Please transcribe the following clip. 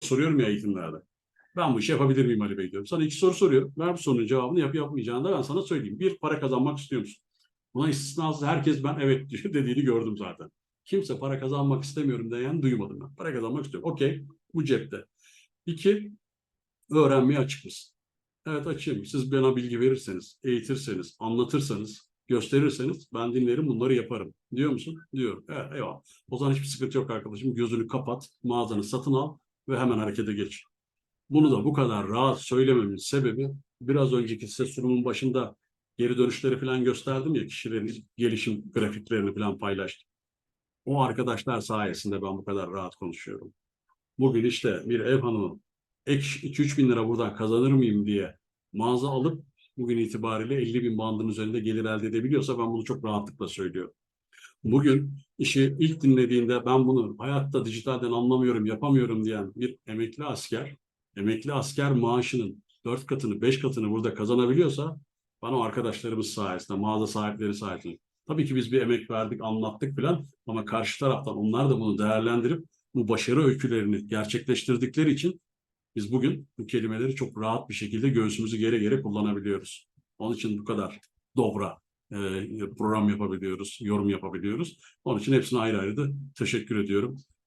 soruyorum ya eğitimlerde. Ben bu işi yapabilir miyim Ali Bey diyorum. Sana iki soru soruyorum. Ver bu sorunun cevabını yap yapmayacağını da ben sana söyleyeyim. Bir, para kazanmak istiyor musun? Buna istisnasız herkes ben evet diyor dediğini gördüm zaten. Kimse para kazanmak istemiyorum diyen duymadım ben. Para kazanmak istiyorum. Okey, bu cepte. İki, öğrenmeye açık mısın? Evet açayım. Siz bana bilgi verirseniz, eğitirseniz, anlatırsanız, gösterirseniz ben dinlerim bunları yaparım. Diyor musun? Diyorum. Evet eyvallah. O zaman hiçbir sıkıntı yok arkadaşım. Gözünü kapat, mağazanı satın al ve hemen harekete geç. Bunu da bu kadar rahat söylememin sebebi biraz önceki size sunumun başında geri dönüşleri falan gösterdim ya kişilerin gelişim grafiklerini falan paylaştım. O arkadaşlar sayesinde ben bu kadar rahat konuşuyorum. Bugün işte bir ev hanımı ek 2-3 bin lira buradan kazanır mıyım diye mağaza alıp bugün itibariyle 50 bin bandın üzerinde gelir elde edebiliyorsa ben bunu çok rahatlıkla söylüyorum. Bugün işi ilk dinlediğinde ben bunu hayatta dijitalden anlamıyorum, yapamıyorum diyen bir emekli asker, emekli asker maaşının dört katını, beş katını burada kazanabiliyorsa bana o arkadaşlarımız sayesinde, mağaza sahipleri sayesinde. Tabii ki biz bir emek verdik, anlattık falan ama karşı taraftan onlar da bunu değerlendirip bu başarı öykülerini gerçekleştirdikleri için biz bugün bu kelimeleri çok rahat bir şekilde göğsümüzü gere gere kullanabiliyoruz. Onun için bu kadar dobra e, program yapabiliyoruz, yorum yapabiliyoruz. Onun için hepsine ayrı ayrı da teşekkür ediyorum.